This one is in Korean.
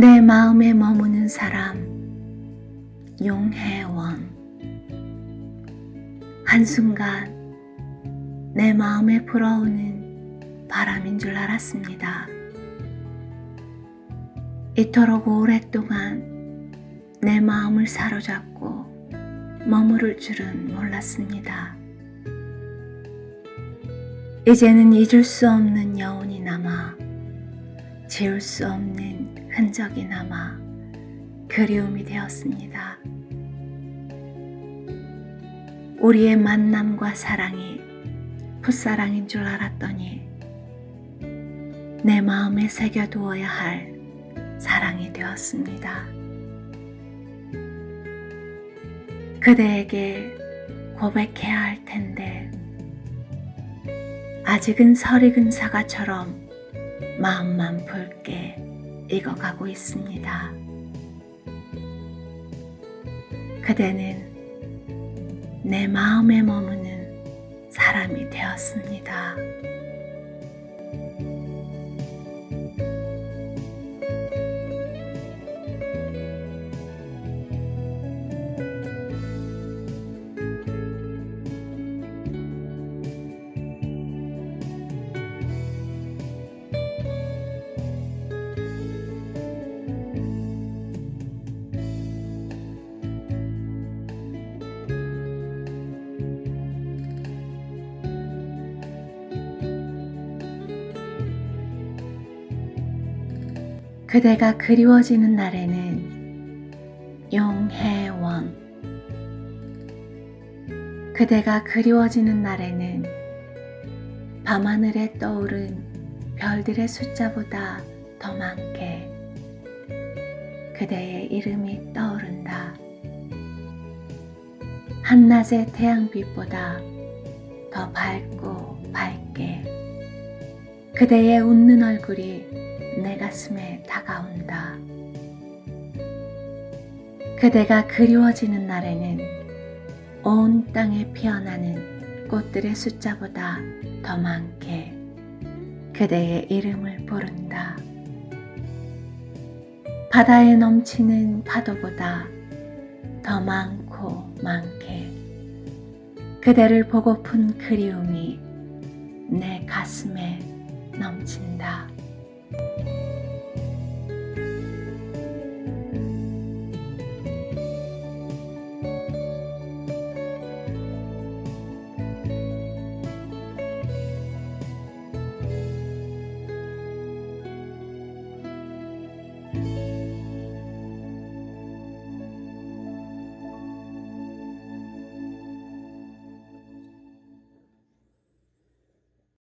내 마음에 머무는 사람 용혜원 한순간 내 마음에 불어오는 바람인 줄 알았습니다. 이토록 오랫동안 내 마음을 사로잡고 머무를 줄은 몰랐습니다. 이제는 잊을 수 없는 여운이 남아 지울 수 없는 흔적이 남아 그리움이 되었습니다. 우리의 만남과 사랑이 풋사랑인 줄 알았더니 내 마음에 새겨두어야 할 사랑이 되었습니다. 그대에게 고백해야 할 텐데 아직은 설익은 사과처럼 마음만 붉게 익어가고 있습니다. 그대는 내 마음에 머무는 사람이 되었습니다. 그대가 그리워지는 날에는 용해원 그대가 그리워지는 날에는 밤하늘에 떠오른 별들의 숫자보다 더 많게 그대의 이름이 떠오른다. 한낮의 태양빛보다 더 밝고 밝게 그대의 웃는 얼굴이 내 가슴에 다가온다. 그대가 그리워지는 날에는 온 땅에 피어나는 꽃들의 숫자보다 더 많게 그대의 이름을 부른다. 바다에 넘치는 파도보다 더 많고 많게 그대를 보고픈 그리움이 내 가슴에 넘친다.